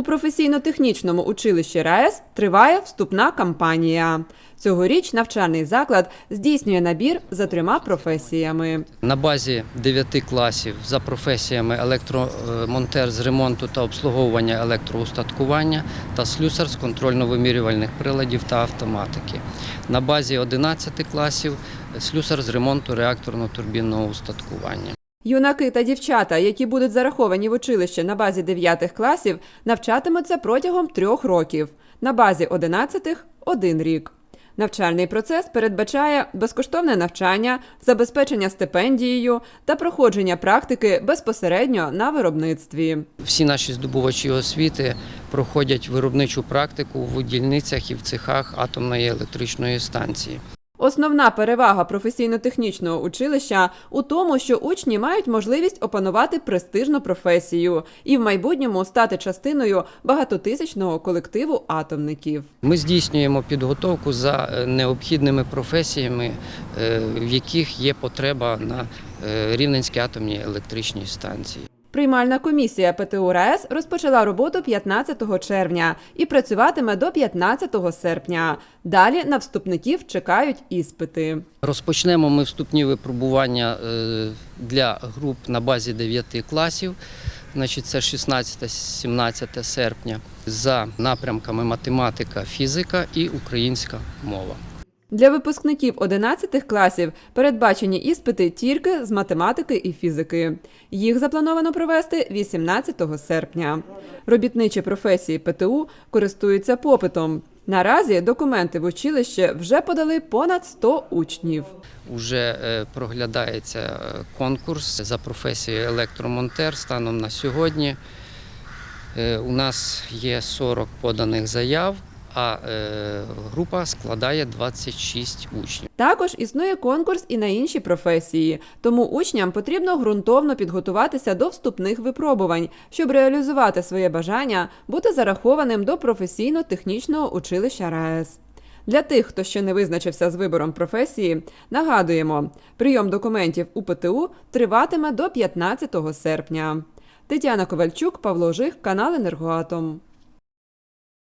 У професійно-технічному училищі РаЕС триває вступна кампанія. Цьогоріч навчальний заклад здійснює набір за трьома професіями. На базі 9 класів за професіями електромонтер з ремонту та обслуговування електроустаткування та слюсар з контрольно-вимірювальних приладів та автоматики. На базі 11 класів слюсар з ремонту реакторно-турбінного устаткування. Юнаки та дівчата, які будуть зараховані в училище на базі 9 класів, навчатимуться протягом трьох років, на базі 11 – один рік. Навчальний процес передбачає безкоштовне навчання, забезпечення стипендією та проходження практики безпосередньо на виробництві. Всі наші здобувачі освіти проходять виробничу практику в дільницях і в цехах атомної електричної станції. Основна перевага професійно-технічного училища у тому, що учні мають можливість опанувати престижну професію і в майбутньому стати частиною багатотисячного колективу атомників. Ми здійснюємо підготовку за е, необхідними професіями, е, в яких є потреба на е, Рівненській атомній електричній станції. Приймальна комісія ПТУ розпочала роботу 15 червня і працюватиме до 15 серпня. Далі на вступників чекають іспити. Розпочнемо ми вступні випробування е, для груп на базі 9 класів. Значить, це 16-17 серпня за напрямками математика, фізика і українська мова. Для випускників 11 класів передбачені іспити тільки з математики і фізики. Їх заплановано провести 18 серпня. Робітничі професії ПТУ користуються попитом. Наразі документи в училище вже подали понад 100 учнів. Уже е, проглядається е, конкурс за професією електромонтер станом на сьогодні. Е, У нас є 40 поданих заяв, а е, група складає 26 учнів. Також існує конкурс і на інші професії, тому учням потрібно ґрунтовно підготуватися до вступних випробувань, щоб реалізувати своє бажання бути зарахованим до професійно-технічного училища РаЕС. Для тих, хто ще не визначився з вибором професії, нагадуємо, прийом документів у ПТУ триватиме до 15 серпня. Тетяна Ковальчук, Павло Жих, канал Енергоатом.